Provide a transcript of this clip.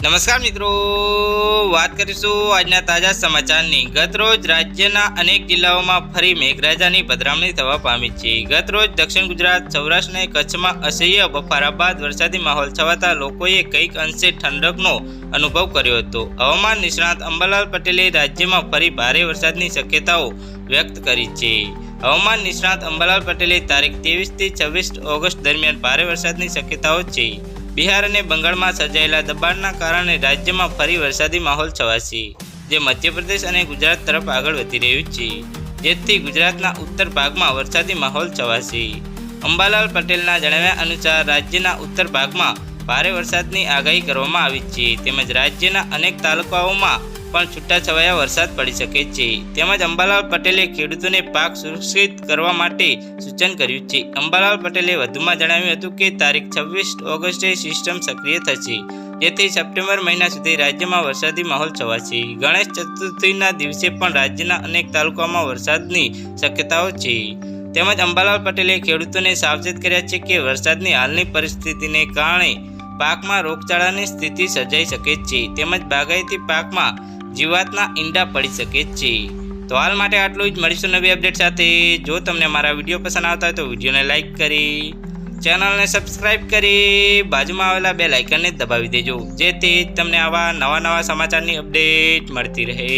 નમસ્કાર મિત્રો. વાત કરીશું આજના તાજા સમાચારની. ગતરોજ રાજ્યના અનેક જિલ્લાઓમાં ફરી મેઘરાજાની પધરામણી થવા પામી છે. ગતરોજ દક્ષિણ ગુજરાત, સૌરાષ્ટ્ર કચ્છમાં અસહ્ય બફારા બાદ વરસાદી માહોલ છવાતા લોકોએ કંઈક અંશે ઠંડકનો અનુભવ કર્યો હતો. હવામાન નિષ્ણાત અંબાલાલ પટેલે રાજ્યમાં ફરી ભારે વરસાદની શક્યતાઓ વ્યક્ત કરી છે. હવામાન નિષ્ણાત અંબાલાલ પટેલે તારીખ ત્રેવીસથી છવ્વીસ ઓગસ્ટ દરમિયાન ભારે વરસાદની શક્યતાઓ છે. બિહાર અને બંગાળમાં સર્જાયેલા દબાણના કારણે રાજ્યમાં ફરી વરસાદી માહોલ છવાશે, જે મધ્યપ્રદેશ અને ગુજરાત તરફ આગળ વધી રહ્યું છે. જેથી ગુજરાતના ઉત્તર ભાગમાં વરસાદી માહોલ છવાશે. અંબાલાલ પટેલના જણાવ્યા અનુસાર રાજ્યના ઉત્તર ભાગમાં ભારે વરસાદની આગાહી કરવામાં આવી છે. તેમજ રાજ્યના અનેક તાલુકાઓમાં પણ છૂટાછવાયા વરસાદ પડી શકે છે. તેમજ અંબાલાલ પટેલે ખેડૂતોને પાક સુરક્ષિત કરવા માટે સૂચન કર્યું છે. અંબાલાલ પટેલે વધુમાં જણાવ્યું હતું કે તારીખ છવ્વીસ ઓગસ્ટે સિસ્ટમ સક્રિય થશે. જેથી સપ્ટેમ્બર મહિના સુધી રાજ્યમાં વરસાદી માહોલ છવાશે. ગણેશ ચતુર્થીના દિવસે પણ રાજ્યના અનેક તાલુકામાં વરસાદની શક્યતાઓ છે. તેમજ અંબાલાલ પટેલે ખેડૂતોને સાવચેત કર્યા છે કે વરસાદની હાલની પરિસ્થિતિને કારણે પાકમાં રોગચાળાની સ્થિતિ સર્જાઈ શકે છે. તેમજ બાગાયતી પાકમાં જીવાતના ઈંડા પડી શકે છે. તો હાલ માટે આટલું જ. મળીશું નવી અપડેટ સાથે. જો તમને મારા વીડિયો પસંદ આવતા હોય તો વિડીયોને લાઇક કરી, ચેનલને સબસ્ક્રાઇબ કરી, બાજુમાં આવેલા બે લાઇકનને દબાવી દેજો. જેથી તમને આવા નવા નવા સમાચારની અપડેટ મળતી રહે.